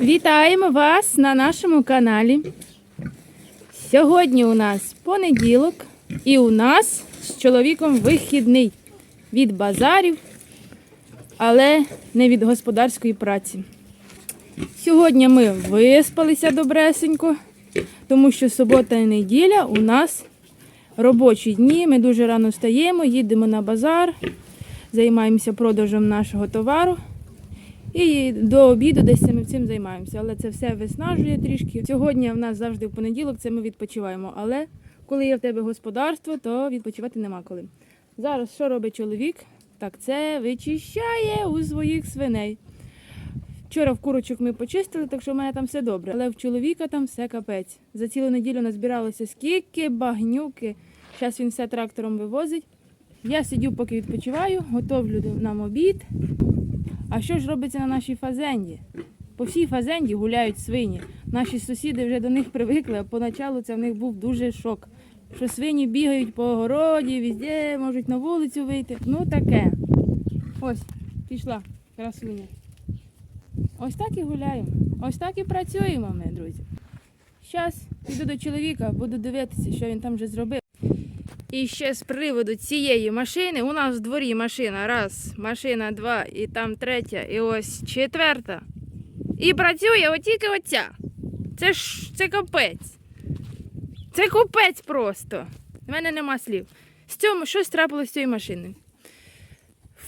Вітаємо вас на нашому каналі. Сьогодні у нас понеділок і у нас з чоловіком вихідний від базарів, але не від господарської праці. Сьогодні ми виспалися добресенько, тому що субота і неділя у нас робочі дні. Ми дуже рано встаємо, їдемо на базар, займаємося продажем нашого товару. І до обіду десь ми цим займаємося. Але це все виснажує трішки. Сьогодні в нас завжди в понеділок це ми відпочиваємо. Але коли є в тебе господарство, то відпочивати нема коли. Зараз що робить чоловік? Так це вичищає у своїх свиней. Вчора в курочок ми почистили, так що в мене там все добре. Але в чоловіка там все капець. За цілу неділю назбиралося скільки багнюки. Зараз він все трактором вивозить. Я сидю, поки відпочиваю, готовлю нам обід. А що ж робиться на нашій фазенді? По всій фазенді гуляють свині. Наші сусіди вже до них привикли, а поначалу це в них був дуже шок. Що свині бігають по огороді, везде, можуть на вулицю вийти. Ну таке. Ось, пішла красуня. Ось так і гуляємо. Ось так і працюємо ми, друзі. Зараз піду до чоловіка, буду дивитися, що він там вже зробив. І ще з приводу цієї машини, у нас в дворі машина, раз, машина, два, і там третя, і ось четверта. І працює от тільки оця. Це ж це капець. Це капець просто. У мене нема слів. З цьому щось трапилось з цією машиною.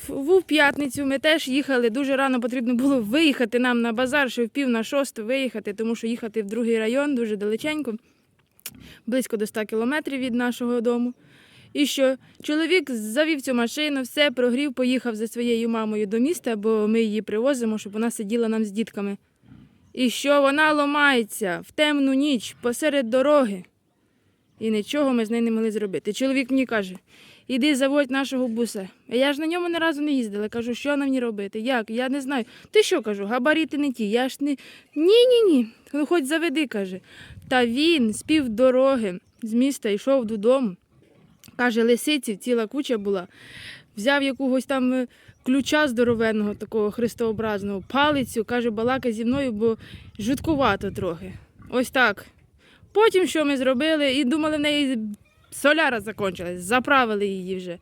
В п'ятницю ми теж їхали. Дуже рано потрібно було виїхати нам на базар, щоб в пів на шосту виїхати, тому що їхати в другий район дуже далеченько, близько до 100 кілометрів від нашого дому. І що чоловік завів цю машину, все прогрів, поїхав за своєю мамою до міста, бо ми її привозимо, щоб вона сиділа нам з дітками. І що вона ламається в темну ніч посеред дороги. І нічого ми з нею не могли зробити. Чоловік мені каже: іди заводь нашого буса. А я ж на ньому ні разу не їздила. Кажу, що на мені робити? Як? Я не знаю. Ти що кажу, габарити не ті. Я ж не. Ні, ні, ні. Ну хоч заведи, каже. Та він з півдороги з міста йшов додому. Каже, лисиців ціла куча була. Взяв якогось там е, ключа здоровенного, такого христообразного, палицю, каже, балака зі мною, бо жуткувато трохи. Ось так. Потім що ми зробили, і думали, в неї соляра закінчилась, заправили її вже.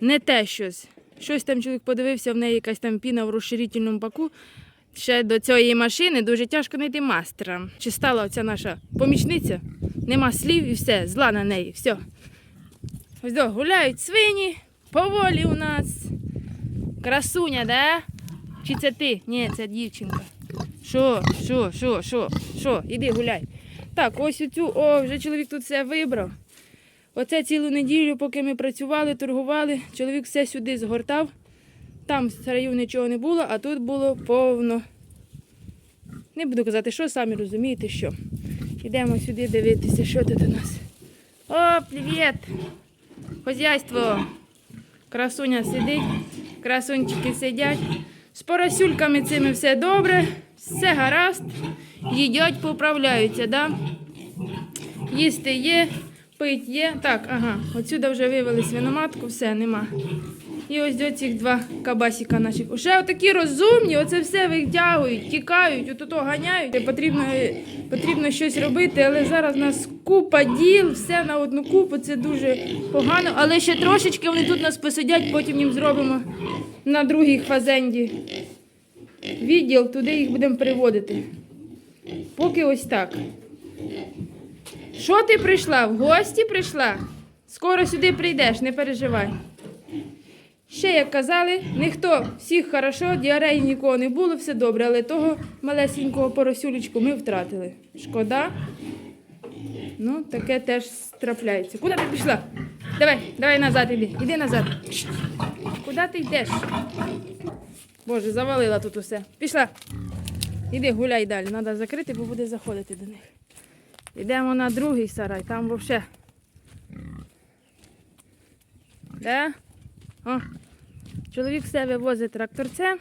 Не те щось. Щось там чоловік подивився, в неї якась там піна в розширительному баку. Ще до цієї машини дуже тяжко знайти мастера. Чи стала оця наша помічниця? Нема слів і все, зла на неї, все. Ось до, гуляють свині, поволі у нас. Красуня, да? Чи це ти? Ні, це дівчинка. Що, що, що, що, що? Іди гуляй. Так, ось оцю, о, вже чоловік тут все вибрав. Оце цілу неділю, поки ми працювали, торгували, чоловік все сюди згортав. Там в раю нічого не було, а тут було повно. Не буду казати, що самі розумієте, що. Йдемо сюди дивитися, що тут у нас. О, привіт! Хозяйство. Красуня сидить, красунчики сидять. З поросюльками цими все добре, все гаразд. Їдять, поправляються, да? Їсти є, пить є. Так, ага, отсюди вже вивели свиноматку, все, нема. І ось до цих два кабасіка наших. Уже отакі розумні, оце все витягують, тікають, от ото ганяють. Потрібно, потрібно щось робити, але зараз у нас купа діл, все на одну купу, це дуже погано. Але ще трошечки вони тут нас посидять, потім їм зробимо на другій фазенді відділ, туди їх будемо приводити. Поки ось так. Що ти прийшла? В гості прийшла? Скоро сюди прийдеш, не переживай. Ще як казали, ніхто всіх хорошо, діареї нікого не було, все добре, але того малесенького поросюлечку ми втратили. Шкода. Ну, таке теж трапляється. Куди ти пішла? Давай, давай назад іди. Іди назад. Куди ти йдеш? Боже, завалила тут усе. Пішла. Іди гуляй далі. Треба закрити, бо буде заходити до них. Йдемо на другий сарай, там взагалі. Де? О, чоловік все вивозить тракторцем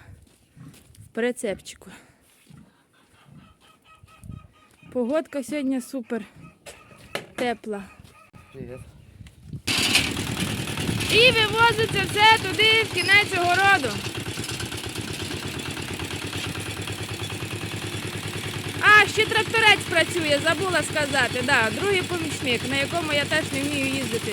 в прицепчику. Погодка сьогодні супер тепла. Привет. І вивозиться все туди, в кінець. цього роду. нас ще тракторець працює, забула сказати. Да, другий помічник, на якому я теж не вмію їздити.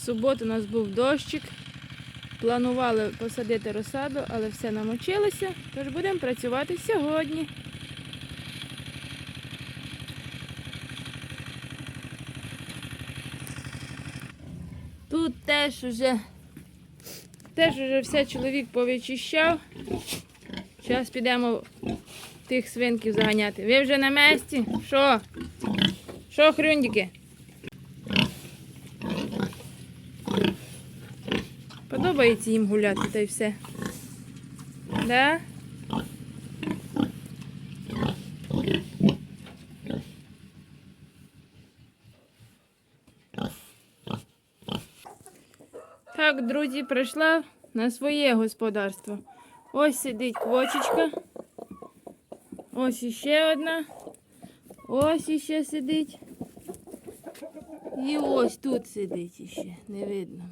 В суботу у нас був дощик. Планували посадити розсаду, але все намочилося, тож будемо працювати сьогодні. Тут теж уже, теж уже все чоловік повичищав. Зараз підемо тих свинків заганяти. Ви вже на місці? Що? Що, хрюндіки? Подобається їм гуляти та й все. Да? Так, друзі, прийшла на своє господарство. Ось сидить квочечка. Ось іще одна. Ось іще сидить. І ось тут сидить іще, не видно.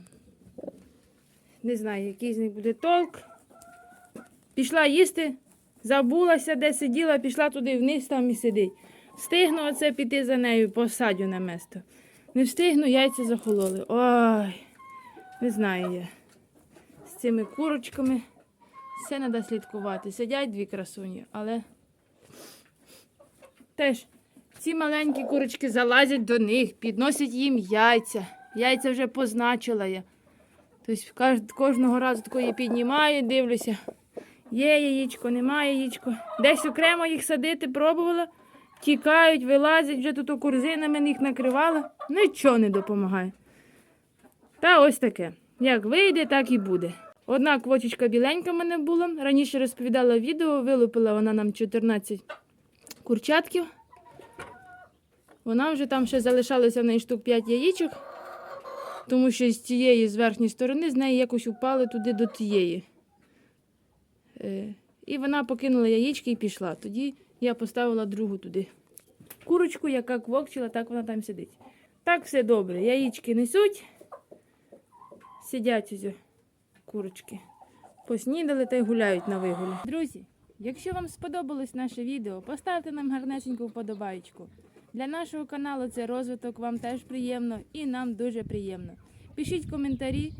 Не знаю, який з них буде толк. Пішла їсти, забулася, де сиділа, пішла туди вниз там і сидить. Встигну оце піти за нею, посадю на место. Не встигну, яйця захололи. Ой, не знаю я. З цими курочками все треба слідкувати. Сидять дві красуні, але теж ці маленькі курочки залазять до них, підносять їм яйця. Яйця вже позначила я. Тобто кож- кожного разу такої піднімаю, дивлюся. Є яєчко, немає яєчко. Десь окремо їх садити пробувала. Тікають, вилазять, вже тут корзинами їх накривала. Нічого не допомагає. Та ось таке. Як вийде, так і буде. Одна квочечка біленька в мене була. Раніше розповідала відео, вилупила вона нам 14 курчатків. Вона вже там ще залишалося в неї штук 5 яєчок тому що з цієї з верхньої сторони з неї якось упали туди до тієї. Е, і вона покинула яєчки і пішла. Тоді я поставила другу туди. Курочку, яка квокчила, так вона там сидить. Так все добре. Яєчки несуть, сидять ось курочки. Поснідали та й гуляють на вигулі. Друзі, якщо вам сподобалось наше відео, поставте нам гарнесеньку вподобайку. Для нашого каналу це розвиток, вам теж приємно і нам дуже приємно. Пишіть коментарі,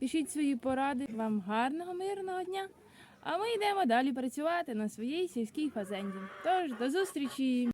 пишіть свої поради. Вам гарного, мирного дня. А ми йдемо далі працювати на своїй сільській фазенді. Тож до зустрічі!